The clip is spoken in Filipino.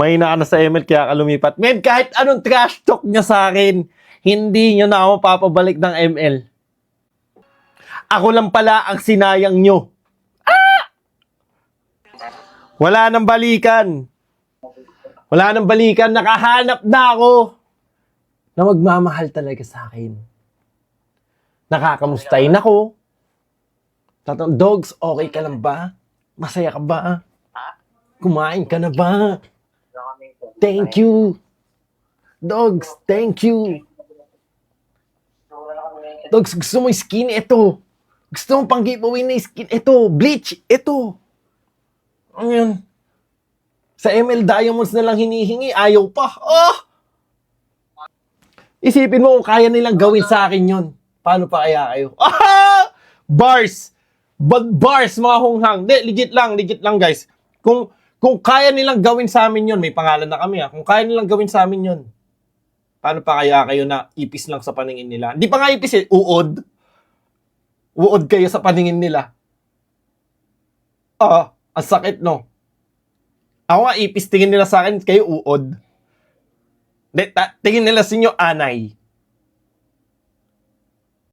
Mahina ka na sa ML kaya ka lumipat. Men, kahit anong trash talk niya sa akin, hindi niyo na ako papabalik ng ML. Ako lang pala ang sinayang nyo. Ah! Wala nang balikan. Wala nang balikan. Nakahanap na ako na magmamahal talaga sa akin. Nakakamustahin ako. Dogs, okay ka lang ba? Masaya ka ba? Kumain ka na ba? Thank you. Dogs, thank you. Dogs, gusto mo skin? Ito. Gusto mo pang giveaway na skin? Ito. Bleach. Ito. Ano yun? Sa ML Diamonds na lang hinihingi. Ayaw pa. Oh! Isipin mo kung kaya nilang gawin sa akin yun. Paano pa kaya kayo? Ah! Bars! But bars, mga hunghang. De, legit lang, legit lang guys. Kung kung kaya nilang gawin sa amin yun, may pangalan na kami ha. Kung kaya nilang gawin sa amin yun, paano pa kaya kayo na ipis lang sa paningin nila? Hindi pa nga ipis eh, uod. Uod kayo sa paningin nila. Ah, ang sakit no. Ako nga ipis tingin nila sa akin, kayo uod. Hindi, ta- tingin nila sa inyo anay.